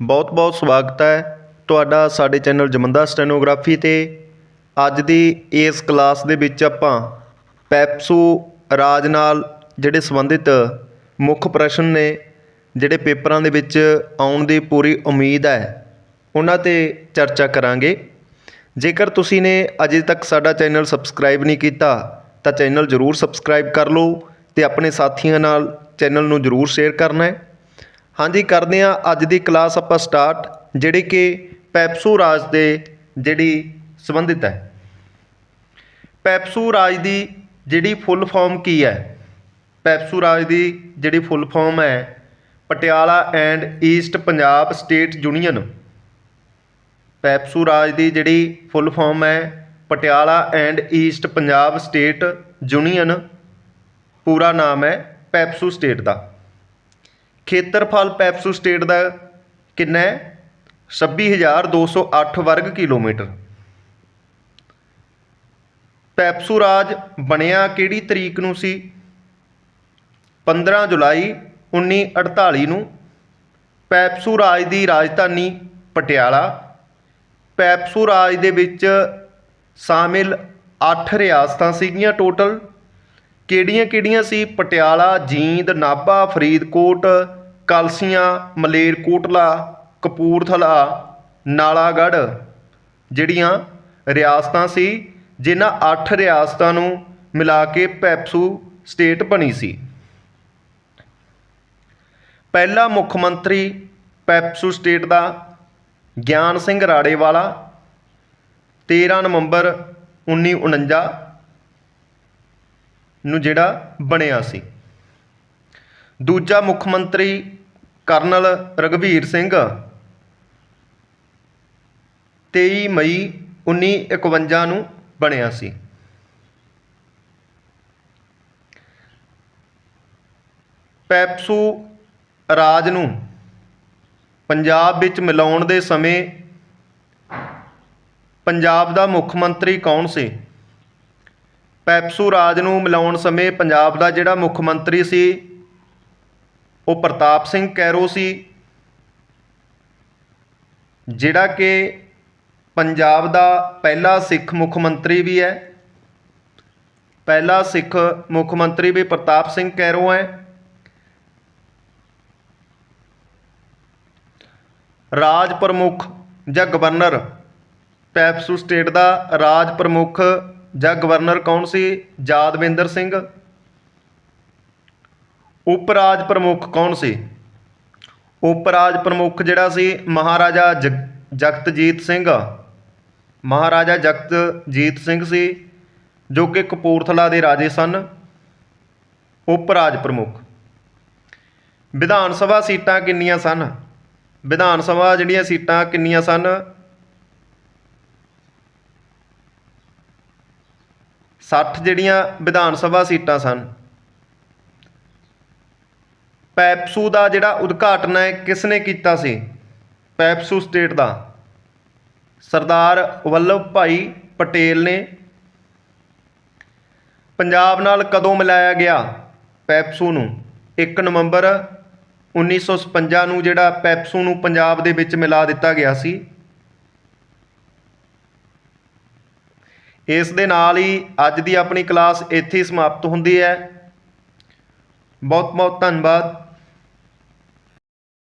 ਬਹੁਤ-ਬਹੁਤ ਸਵਾਗਤ ਹੈ ਤੁਹਾਡਾ ਸਾਡੇ ਚੈਨਲ ਜਮੰਦਾ ਸਟੈਨੋਗ੍ਰਾਫੀ ਤੇ। ਅੱਜ ਦੀ ਇਸ ਕਲਾਸ ਦੇ ਵਿੱਚ ਆਪਾਂ ਪੈਪਸੂ ਰਾਜ ਨਾਲ ਜਿਹੜੇ ਸੰਬੰਧਿਤ ਮੁੱਖ ਪ੍ਰਸ਼ਨ ਨੇ, ਜਿਹੜੇ ਪੇਪਰਾਂ ਦੇ ਵਿੱਚ ਆਉਣ ਦੀ ਪੂਰੀ ਉਮੀਦ ਹੈ, ਉਹਨਾਂ ਤੇ ਚਰਚਾ ਕਰਾਂਗੇ। ਜੇਕਰ ਤੁਸੀਂ ਨੇ ਅਜੇ ਤੱਕ ਸਾਡਾ ਚੈਨਲ ਸਬਸਕ੍ਰਾਈਬ ਨਹੀਂ ਕੀਤਾ, ਤਾਂ ਚੈਨਲ ਜ਼ਰੂਰ ਸਬਸਕ੍ਰਾਈਬ ਕਰ ਲਓ ਤੇ ਆਪਣੇ ਸਾਥੀਆਂ ਨਾਲ ਚੈਨਲ ਨੂੰ ਜ਼ਰੂਰ ਸ਼ੇਅਰ ਕਰਨਾ ਹੈ। ਹਾਂਜੀ, ਕਰਦੇ ਹਾਂ ਅੱਜ ਦੀ ਕਲਾਸ ਆਪਾਂ ਸਟਾਰਟ ਜਿਹੜੀ ਕਿ ਪੈਪਸੂ ਰਾਜ ਦੇ ਜਿਹੜੀ ਸੰਬੰਧਿਤ ਹੈ। ਪੈਪਸੂ ਰਾਜ ਦੀ ਜਿਹੜੀ ਫੁੱਲ ਫਾਰਮ ਕੀ ਹੈ? ਪੈਪਸੂ ਰਾਜ ਦੀ ਜਿਹੜੀ ਫੁੱਲ ਫਾਰਮ ਹੈ, Patiala and east Punjab state union. PEPSU ਰਾਜ ਦੀ ਜਿਹੜੀ ਫੁੱਲ ਫਾਰਮ ਹੈ, Patiala and east Punjab state union. ਪੂਰਾ ਨਾਮ ਹੈ ਪੈਪਸੂ ਸਟੇਟ ਦਾ। ਖੇਤਰਫਲ ਪੈਪਸੂ ਸਟੇਟ ਦਾ ਕਿੰਨਾ ਹੈ? 26208 ਵਰਗ ਕਿਲੋਮੀਟਰ। ਪੈਪਸੂ ਰਾਜ ਬਣਿਆ ਕਿਹੜੀ ਤਰੀਕ ਨੂੰ ਸੀ? 15 ਜੁਲਾਈ 1948 ਨੂੰ। ਪੈਪਸੂ ਰਾਜ ਦੀ ਰਾਜਧਾਨੀ ਪਟਿਆਲਾ। ਪੈਪਸੂ ਰਾਜ ਦੇ ਵਿੱਚ ਸ਼ਾਮਿਲ 8 ਰਿਆਸਤਾਂ ਸੀਗੀਆਂ ਟੋਟਲ। ਕਿਹੜੀਆਂ-ਕਿਹੜੀਆਂ ਸੀ? ਪਟਿਆਲਾ, ਜੀਂਦ, ਨਾਭਾ, ਫਰੀਦਕੋਟ, ਕਲਸੀਆਂ ਮਲੇਰਕੋਟਲਾ ਕਪੂਰਥਲਾ, ਨਾਲਾਗੜ੍ਹ। ਜਿਹੜੀਆਂ ਰਿਆਸਤਾਂ ਸੀ, ਜਿਨ੍ਹਾਂ 8 ਰਿਆਸਤਾਂ ਨੂੰ ਮਿਲਾ ਕੇ ਪੈਪਸੂ ਸਟੇਟ ਬਣੀ ਸੀ। ਪਹਿਲਾ ਮੁੱਖ ਮੰਤਰੀ ਪੈਪਸੂ ਸਟੇਟ ਦਾ ਗਿਆਨ ਸਿੰਘ ਰਾੜੇਵਾਲਾ 13 ਨਵੰਬਰ 1949 ਨੂੰ ਜਿਹੜਾ ਬਣਿਆ ਸੀ। ਦੂਜਾ ਮੁੱਖ ਮੰਤਰੀ ਕਰਨਲ ਰਗਵੀਰ ਸਿੰਘ 23 ਮਈ 1951 ਨੂੰ ਬਣਿਆ ਸੀ। ਪੈਪਸੂ ਰਾਜ ਨੂੰ ਪੰਜਾਬ ਵਿੱਚ ਮਿਲਾਉਣ ਦੇ ਸਮੇਂ ਪੰਜਾਬ ਦਾ ਮੁੱਖ ਮੰਤਰੀ ਕੌਣ ਸੀ? ਪੈਪਸੂ ਰਾਜ ਨੂੰ ਮਿਲਾਉਣ ਸਮੇਂ ਪੰਜਾਬ ਦਾ ਜਿਹੜਾ ਮੁੱਖ ਮੰਤਰੀ ਸੀ, ਉਹ ਪ੍ਰਤਾਪ ਸਿੰਘ ਕੈਰੋ ਸੀ। ਜਿਹੜਾ ਕਿ ਪੰਜਾਬ ਦਾ ਪਹਿਲਾ ਸਿੱਖ ਮੁੱਖ ਮੰਤਰੀ ਵੀ ਹੈ। ਪਹਿਲਾ ਸਿੱਖ ਮੁੱਖ ਮੰਤਰੀ ਵੀ ਪ੍ਰਤਾਪ ਸਿੰਘ ਕੈਰੋ ਹੈ। ਰਾਜ ਪ੍ਰਮੁੱਖ ਜਾਂ ਗਵਰਨਰ, ਪੈਪਸੂ ਸਟੇਟ ਦਾ ਰਾਜ ਪ੍ਰਮੁੱਖ ਜਾਂ ਗਵਰਨਰ ਕੌਣ ਸੀ? ਯਾਦਵਿੰਦਰ ਸਿੰਘ। ਉਪ ਰਾਜ ਪ੍ਰਮੁੱਖ ਕੌਣ ਸੀ? ਉਪ ਰਾਜ ਪ੍ਰਮੁੱਖ ਜਿਹੜਾ ਸੀ? ਮਹਾਰਾਜਾ ਜਗ- ਜਗਤਜੀਤ ਸਿੰਘ। ਮਹਾਰਾਜਾ ਜਗਤਜੀਤ ਸਿੰਘ ਸੀ, ਜੋ ਕਿ ਕਪੂਰਥਲਾ ਦੇ ਰਾਜੇ ਸਨ। ਉਪ ਰਾਜ ਪ੍ਰਮੁੱਖ। ਵਿਧਾਨ ਸਭਾ ਸੀਟਾਂ ਕਿੰਨੀਆਂ ਸਨ? ਵਿਧਾਨ ਸਭਾ ਜਿਹੜੀਆਂ ਸੀਟਾਂ ਕਿੰਨੀਆਂ ਸਨ? 60 ਜਿਹੜੀਆਂ ਵਿਧਾਨ ਸਭਾ ਸੀਟਾਂ ਸਨ। ਪੈਪਸੂ ਦਾ ਜਿਹੜਾ ਉਦਘਾਟਨ ਹੈ ਕਿਸ ਨੇ ਕੀਤਾ ਸੀ? ਪੈਪਸੂ ਸਟੇਟ ਦਾ। ਸਰਦਾਰ ਵੱਲਭ ਭਾਈ ਪਟੇਲ ਨੇ। ਪੰਜਾਬ ਨਾਲ ਕਦੋਂ ਮਿਲਾਇਆ ਗਿਆ ਪੈਪਸੂ ਨੂੰ? 1 ਨਵੰਬਰ 1956 ਨੂੰ ਜਿਹੜਾ ਪੈਪਸੂ ਨੂੰ ਪੰਜਾਬ ਦੇ ਵਿੱਚ ਮਿਲਾ ਦਿੱਤਾ ਗਿਆ ਸੀ। ਇਸ ਦੇ ਨਾਲ ਹੀ ਅੱਜ ਦੀ ਆਪਣੀ ਕਲਾਸ ਇੱਥੇ ਹੀ ਸਮਾਪਤ ਹੁੰਦੀ ਹੈ। ਬਹੁਤ ਬਹੁਤ ਧੰਨਵਾਦ।